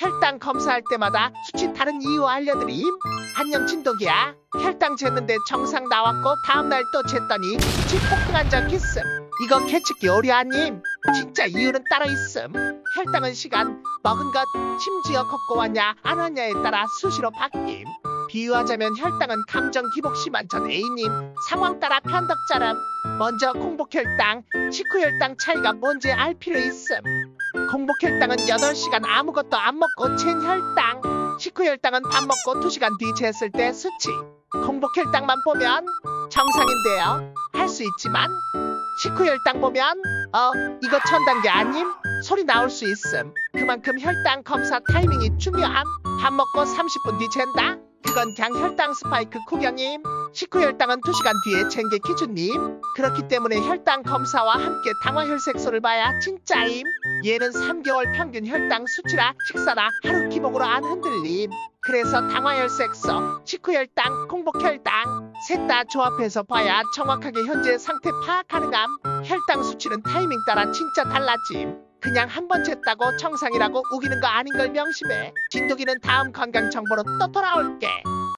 혈당 검사할 때마다 수치 다른 이유 알려드림. 안녕 진독이야. 혈당 쟀는데 정상 나왔고 다음날 또 쟀더니 수치 폭등한 적 있음. 이거 캐치기 어려아님. 진짜 이유는 따로 있음. 혈당은 시간, 먹은 것, 심지어 걷고 왔냐 안 왔냐에 따라 수시로 바뀜. 비유하자면 혈당은 감정 기복 심한 전 A님 상황 따라 편덕자람. 먼저 공복혈당, 식후혈당 차이가 뭔지 알 필요 있음. 공복혈당은 8시간 아무것도 안 먹고 잰 혈당. 식후혈당은 밥 먹고 2시간 뒤 쟀을 때 수치. 공복혈당만 보면 정상인데요. 할 수 있지만 식후혈당 보면 어 이거 천단계 아님? 소리 나올 수 있음. 그만큼 혈당 검사 타이밍이 중요함. 밥 먹고 30분 뒤 잰다? 그냥 혈당 스파이크 구경임. 식후혈당은 2시간 뒤에 잰게 기준님. 그렇기 때문에 혈당 검사와 함께 당화혈색소를 봐야 진짜임. 얘는 3개월 평균 혈당 수치라 식사나 하루 기복으로 안 흔들림. 그래서 당화혈색소, 식후혈당, 공복혈당 셋 다 조합해서 봐야 정확하게 현재 상태 파악 가능함. 혈당 수치는 타이밍 따라 진짜 달라짐. 그냥 한번 쟀다고 정상이라고 우기는 거 아닌 걸 명심해. 진독이는 다음 건강 정보로 또 돌아올게.